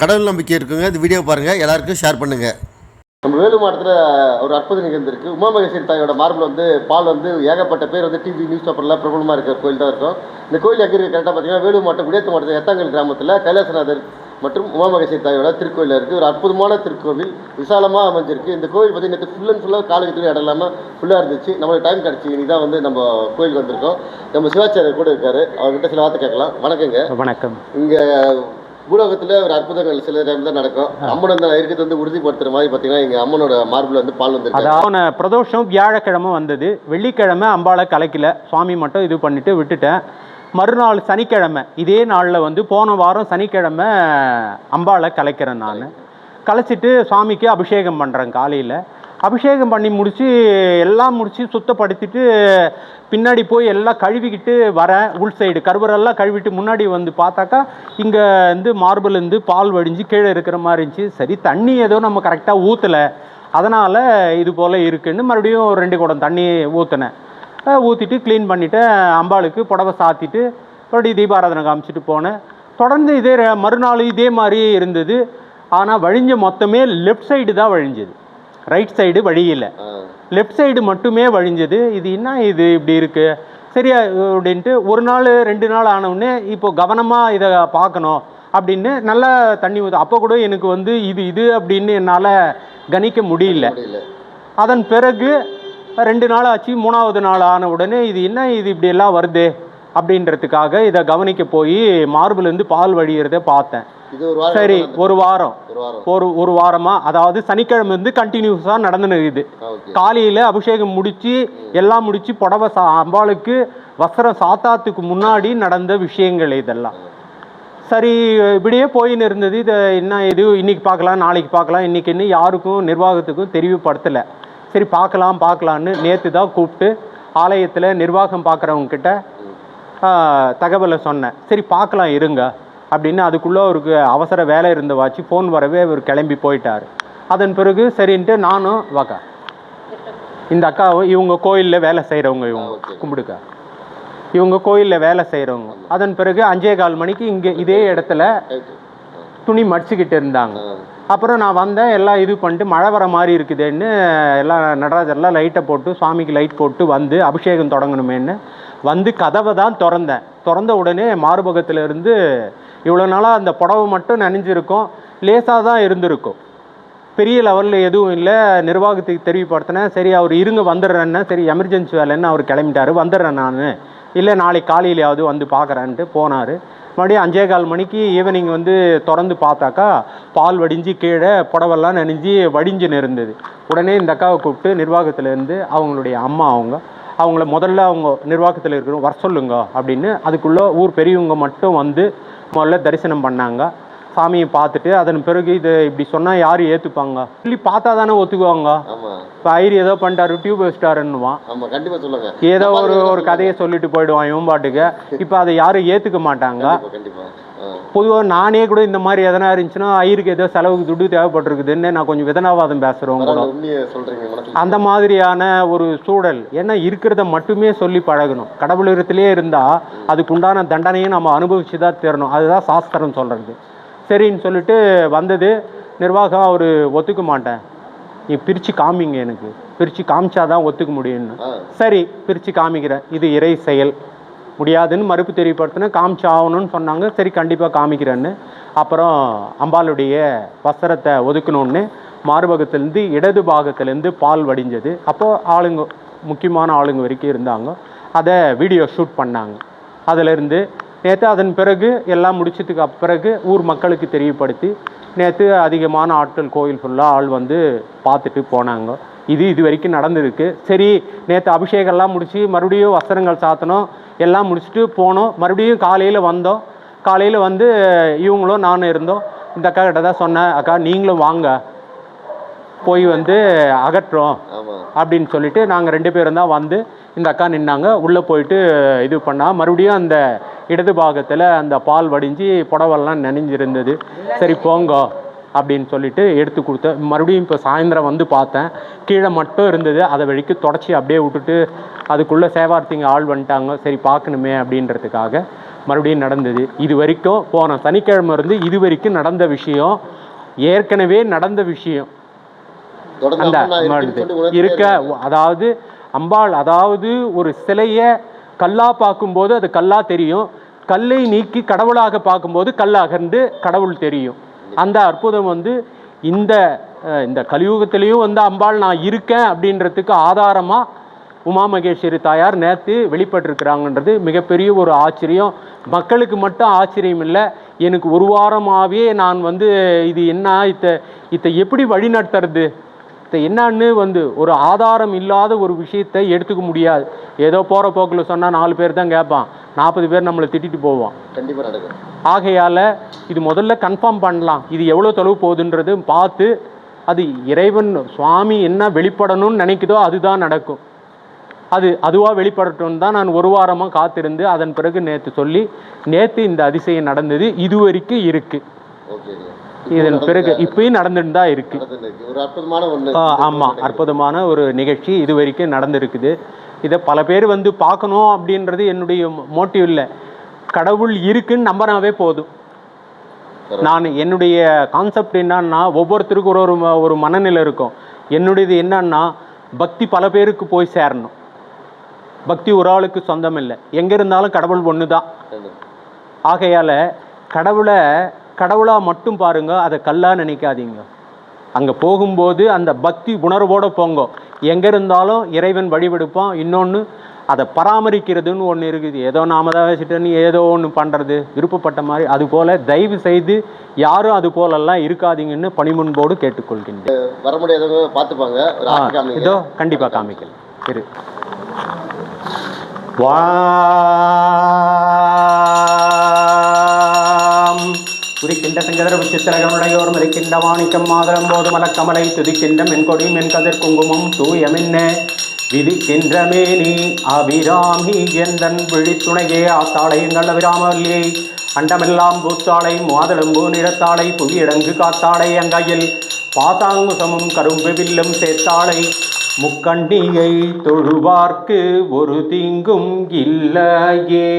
கடவுள் நம்பிக்கை இருக்குங்க. இந்த வீடியோ பாருங்கள் எல்லாருக்கும் ஷேர் பண்ணுங்கள் நம்ம வேலூர் மாவட்டத்தில் ஒரு அற்புதம் நிகழ்ந்திருக்கு உமா மகேஸ்வரி தாயோட மார்பிள் வந்து பால் வந்து ஏகப்பட்ட பேர் வந்து டிவி நியூஸ் பேப்பர்லாம் பிரபலமாக இருக்கிற கோயில் தான் இருக்கும். இந்த கோயில் எங்கே இருக்குது கரெக்டாக பார்த்தீங்கன்னா வேலூர் மாவட்டம் குடியேற்ற மாவட்டத்தில் எத்தாங்கல் கிராமத்தில் கைலாசநாதர் மற்றும் உமா மகேஸ்வரி தாயோட திருக்கோயில் இருக்குது ஒரு அற்புதமான திருக்கோவில் விசாலமாக அமைஞ்சிருக்கு. இந்த கோயில் பார்த்தீங்கன்னா நேற்று ஃபுல் அண்ட் ஃபுல்லாக காலுக்கு துணி இடம் இல்லாமல் ஃபுல்லாக இருந்துச்சு. நம்மளுக்கு டைம் கிடச்சி. இன்னைக்கு தான் வந்து நம்ம கோயிலுக்கு வந்திருக்கோம். நம்ம சிவாச்சாரியர் கூட இருக்காரு. அவர்கிட்ட சில வார்த்தை கேட்கலாம். வணக்கங்க. வணக்கம். இங்கே பூலோகத்தில் ஒரு அற்புதங்கள் சில டைம் தான் நடக்கும் அம்மன் அந்த இருக்கிறது வந்து உறுதிப்படுத்துற மாதிரி பார்த்தீங்கன்னா எங்கள் அம்மனோட மார்பிள் வந்து பால் வந்திருக்கு. அதாவது பிரதோஷம் வியாழக்கிழமை வந்தது. வெள்ளிக்கிழமை அம்பாளை கலைக்கல. சுவாமி மட்டும் இது பண்ணிட்டு விட்டுட்டேன். மறுநாள் சனிக்கிழமை இதே நாளில் வந்து போன வாரம் சனிக்கிழமை அம்பாளை கலைக்கிறேன் நான். கலைச்சிட்டு சுவாமிக்கு அபிஷேகம் பண்ணுறேன் காலையில். அபிஷேகம் பண்ணி முடித்து எல்லாம் முடித்து சுத்தப்படுத்திட்டு பின்னாடி போய் எல்லாம் கழுவிக்கிட்டு வரேன் உள் சைடு கருவரெல்லாம் கழுவிட்டு முன்னாடி வந்து பார்த்தாக்கா இங்கே வந்து மார்பிள் இருந்து பால் வடிஞ்சு கீழே இருக்கிற மாதிரி இருந்துச்சு. சரி தண்ணி ஏதோ நம்ம கரெக்டாக ஊற்றலை அதனால் இது போல் இருக்குன்னு மறுபடியும் ஒரு ரெண்டு குடம் தண்ணி ஊற்றினேன் ஊற்றிட்டு க்ளீன் பண்ணிவிட்டேன் அம்பாளுக்கு புடவை சாத்திட்டு மறுபடியும் தீபாராதனை காமிச்சிட்டு போனேன். தொடர்ந்து இதே மறுநாள் இதே மாதிரி இருந்தது. ஆனால் வழிஞ்ச மொத்தமே லெஃப்ட் சைடு தான் வழிஞ்சது. ரைட் சைடு வழியில். லெஃப்ட் சைடு மட்டுமே வழிஞ்சது. இது என்ன இது இப்படி இருக்கு? சரியா அப்படின்ட்டு ஒரு நாள் ரெண்டு நாள் ஆனவுடனே இப்போ கவனமாக இதை பார்க்கணும் அப்படின்னு நல்லா தண்ணி ஊற்று அப்போ கூட எனக்கு வந்து இது இது அப்படின்னு என்னால் கணிக்க முடியல. அதன் பிறகு ரெண்டு நாள் ஆச்சு மூணாவது நாள் ஆன உடனே இது என்ன இது இப்படி எல்லாம் வருது? அப்படின்றதுக்காக இதை கவனிக்க போய் மார்பிலேருந்து பால் வழியிறத பார்த்தேன். சரி. ஒரு வாரம். ஒரு ஒரு வாரமா? அதாவது சனிக்கிழமை வந்து கண்டினியூஸாக நடந்துன்னு இருக்குது. காலையில் அபிஷேகம் முடிச்சு எல்லாம் முடிச்சு புடவை சா அம்பாளுக்கு வஸ்திரம் சாத்தாத்துக்கு முன்னாடி நடந்த விஷயங்கள் இதெல்லாம். சரி இப்படியே போயின்னு இருந்தது. இதை என்ன இது? இன்னைக்கு பார்க்கலாம் நாளைக்கு பார்க்கலாம். இன்னைக்கு இன்னும் யாருக்கும் நிர்வாகத்துக்கும் தெரிவுபடுத்தலை. சரி பார்க்கலாம் பார்க்கலான்னு நேற்று தான் கூப்பிட்டு ஆலயத்தில் நிர்வாகம் பார்க்குறவங்க கிட்ட ஆ, தகவலை சொன்னேன். சரி பார்க்கலாம் இருங்க. அப்படின்னு அதுக்குள்ளே அவருக்கு அவசர வேலை இருந்தவாச்சு ஃபோன் வரவே அவர் கிளம்பி போயிட்டார். அதன் பிறகு சரின்ட்டு நானும் வாக்கா இந்த அக்காவும் இவங்க கோயிலில் வேலை செய்கிறவங்க இவங்க. கும்பிடுக்கா. இவங்க கோயிலில் வேலை செய்கிறவங்க அதன் பிறகு அஞ்சே கால் மணிக்கு இங்கே இதே இடத்துல துணி மடிச்சுக்கிட்டு இருந்தாங்க. அப்புறம் நான் வந்தேன் எல்லாம் இது பண்ணிட்டு மழை வர மாதிரி இருக்குதுன்னு எல்லாம் நடராஜர்லாம் லைட்டை போட்டு சுவாமிக்கு லைட் போட்டு வந்து அபிஷேகம் தொடங்கணுமேன்னு வந்து கதவை தான் திறந்தேன். திறந்த உடனே மார்பகத்துல இருந்து இவ்வளோ நாளாக அந்த புடவை மட்டும் நனைஞ்சிருக்கும். லேசாக தான் இருந்திருக்கும். பெரிய லெவலில் எதுவும் இல்லை. நிர்வாகத்துக்கு தெரிவிப்படுத்தினேன் சரி அவர் இருங்க வந்துடுறேன்னா. சரி எமர்ஜென்சி வேலைன்னு அவர் கிளம்பிட்டாரு. வந்துடுறேன் நான். இல்லை நாளைக்கு காலையிலையாவது வந்து பார்க்குறேன்ட்டு போனார். மறுபடியும் அஞ்சே கால் மணிக்கு ஈவினிங் வந்து திறந்து பார்த்தாக்கா பால் வடிஞ்சு கீழே புடவெல்லாம் நனைஞ்சு வடிஞ்சுன்னு இருந்தது உடனே இந்த அக்காவை கூப்பிட்டு நிர்வாகத்திலேருந்து அவங்களுடைய அம்மா அவங்க அவங்கள முதல்ல அவங்க நிர்வாகத்தில் இருக்கிறோம் வர சொல்லுங்க அப்படின்னு அதுக்குள்ளே ஊர் பெரியவங்க மட்டும் வந்து முதல்ல தரிசனம் பண்ணாங்க. சாமியை பார்த்துட்டு அதன் பிறகு இதை இப்படி சொன்னால் யார் ஏற்றுப்பாங்க சொல்லி பார்த்தா தானே ஒத்துக்குவாங்க. இப்போ ஐரி ஏதோ பண்ணிட்டாரு டியூப் வச்சிட்டாருன்னுவான். ஏதோ ஒரு ஒரு கதையை சொல்லிட்டு போயிடுவான் இவன் பாட்டுக்கு. இப்போ அதை யாரும் ஏற்றுக்க மாட்டாங்க. பொதுவாக நானே கூட இந்த மாதிரி எதனா இருந்துச்சுன்னா ஐயருக்கு ஏதோ செலவுக்கு துட்டு தேவைப்பட்டிருக்குதுன்னு நான் கொஞ்சம் விதனாவாதம் பேசுகிறவங்க அந்த மாதிரியான ஒரு சூழல் ஏன்னா இருக்கிறத மட்டுமே சொல்லி பழகணும். கடவுளிடத்திலே இருந்தால் அதுக்குண்டான தண்டனையும் நம்ம அனுபவிச்சு தான் தரணும். அதுதான் சாஸ்திரம் சொல்கிறது சரின்னு சொல்லிட்டு வந்தது. நிர்வாகம் அவர் ஒத்துக்க மாட்டேன். நீ பிரித்து காமிங்க எனக்கு. பிரித்து காமிச்சாதான் ஒத்துக்க முடியும்னு. சரி பிரித்து காமிக்கிறேன். இது இறை செயல். முடியாதுன்னு மறுப்பு தெரியப்படுத்தினேன் காமிச்சு ஆகணும்னு சொன்னாங்க. சரி கண்டிப்பாக காமிக்கிறேன்னு. அப்புறம் அம்பாளுடைய வஸ்திரத்தை ஒதுக்கணுன்னு மார்பகத்திலேருந்து இடது பாகத்திலேருந்து பால் வடிஞ்சது. அப்போது ஆளுங்க முக்கியமான ஆளுங்க வரைக்கும் இருந்தாங்க. அதை வீடியோ ஷூட் பண்ணாங்க. அதிலிருந்து நேற்று அதன் பிறகு எல்லாம் முடிச்சதுக்கு பிறகு ஊர் மக்களுக்கு தெரியப்படுத்தி நேற்று அதிகமான ஆட்கள் கோயில் ஃபுல்லாக ஆள் வந்து பார்த்துட்டு போனாங்க. இது இது வரைக்கும் நடந்திருக்கு. சரி நேற்று அபிஷேகம்லாம் முடித்து மறுபடியும் வஸ்திரங்கள் சாத்தணும். எல்லாம் முடிச்சுட்டு போனோம். மறுபடியும் காலையில் வந்தோம். காலையில் வந்து இவங்களும் நானும் இருந்தோம். இந்த அக்கா கிட்ட தான் சொன்னேன் அக்கா நீங்களும் வாங்க. போய் வந்து அகற்றுறோம் ஆமா. அப்படின்னு சொல்லிட்டு நாங்கள் ரெண்டு பேரும் தான் வந்து இந்த அக்கா நின்னாங்க. உள்ளே போயிட்டு இது பண்ணா மறுபடியும் அந்த இடது பாகத்தில் அந்த பால் வடிஞ்சு புடவெல்லாம் நனைஞ்சிருந்தது. சரி போங்க. அப்படின்னு சொல்லிட்டு எடுத்து கொடுத்த மறுபடியும் இப்போ சாயந்தரம் வந்து பார்த்தேன். கீழே மட்டும் இருந்தது. அதை வழிக்கு தொடச்சி அப்படியே விட்டுட்டு அதுக்குள்ளே சேவார்த்திங்க ஆள் வந்துட்டாங்க. சரி பார்க்கணுமே அப்படின்றதுக்காக மறுபடியும் நடந்தது. இது வரைக்கும் போன சனிக்கிழமை இருந்து இது வரைக்கும் நடந்த விஷயம். ஏற்கனவே நடந்த விஷயம். அந்த இருக்க அதாவது அம்பாள் அதாவது ஒரு சிலையை கல்லா பார்க்கும்போது அது கல்லா தெரியும். கல்லை நீக்கி கடவுளாக பார்க்கும்போது கல் அகர்ந்து கடவுள் தெரியும். அந்த அற்புதம் வந்து இந்த இந்த கலியுகத்திலையும் வந்து அம்பாள் நான் இருக்கேன் அப்படின்றதுக்கு ஆதாரமாக உமா மகேஸ்வரி தாயார் நேற்று வெளிப்பட்டிருக்கிறாங்கன்றது மிகப்பெரிய ஒரு ஆச்சரியம். மக்களுக்கு மட்டும் ஆச்சரியம் இல்லை எனக்கு ஒரு வாரமாகவே நான் வந்து இது என்ன இத்த இத்தை எப்படி வழிநடத்துறது? இத்தை என்னன்னு வந்து ஒரு ஆதாரம் இல்லாத ஒரு விஷயத்தை எடுத்துக்க முடியாது. ஏதோ போகிற போக்கில் சொன்னால் நாலு பேர் தான் கேட்பான். நாற்பது பேர் நம்மளை திட்டிட்டு நடக்கும். ஆகையால் இது முதல்ல கன்ஃபார்ம் பண்ணலாம். இது எவ்வளோ தொலைவு போகுதுன்றது பார்த்து அது இறைவன் சுவாமி என்ன வெளிப்படணும்னு நினைக்குதோ அதுதான் நடக்கும். அது அதுவாக வெளிப்படட்டும் தான் நான் ஒரு வாரமாக காத்திருந்து அதன் பிறகு நேற்று சொல்லி நேற்று இந்த அதிசயம் நடந்தது இது வரைக்கும் இருக்குது இதன் பிறகு இப்பயும் நடந்துட்டு தான் ஒண்ணு. ஆமாம் அற்புதமான ஒரு நிகழ்ச்சி இது வரைக்கும் நடந்திருக்குது. இதை பல பேர் வந்து பார்க்கணும் அப்படின்றது என்னுடைய மோட்டிவ் இல்லை. கடவுள் இருக்குன்னு நம்பினாவே போதும். நான் என்னுடைய கான்செப்ட் என்னன்னா ஒவ்வொருத்தருக்கும் ஒரு ஒரு ஒரு மனநிலை இருக்கும். என்னுடையது என்னன்னா பக்தி பல பேருக்கு போய் சேரணும். பக்தி ஒரு ஆளுக்கு சொந்தம் இல்லை எங்கே இருந்தாலும் கடவுள் ஒன்று தான் ஆகையால் கடவுளை கடவுளாக மட்டும் பாருங்க அதை கல்லா நினைக்காதீங்க. அங்கே போகும்போது அந்த பக்தி உணர்வோடு போங்க. எங்கே இருந்தாலும் இறைவன் வழிபடுப்பான். இன்னொன்று அதை பராமரிக்கிறதுன்னு ஒன்று இருக்குது. ஏதோ நாம தான் வச்சுட்டேன்னு ஏதோ ஒன்று பண்ணுறது விருப்பப்பட்ட மாதிரி. அதுபோல் தயவு செய்து யாரும் அது போலெல்லாம் இருக்காதீங்கன்னு பணிமுன்போடு கேட்டுக்கொள்கின்றேன். வர முடியாதவங்க பார்த்துப்பாங்க. இதோ கண்டிப்பாக காமிக்கல இரு. வாம் துதிக்கின்ற சிங்கதர உச்சித்திரகனுடையோர் மதிக்கின்ற வாணிக்கம் மாதரம் போது மலக்கமலை துதிக்கின்ற மென்கொடி மென்கதிர் குங்குமம் தூயமென்ன விதிக்கின்ற மேனி அபிராமி எந்தன் விழித்துணையே. ஆத்தாளையங்கள் அபிராமல்லியை அண்டமெல்லாம் பூத்தாளை மாதளம்பூ நிறத்தாளை. புவியடங்கு காத்தாளை அங்கையில். பாசாங்குசமும் கரும்பு வில்லும் சேர்த்தாளை முக்கண்டியை தொழுவார்க்கு ஒரு தீங்கும் இல்லையே.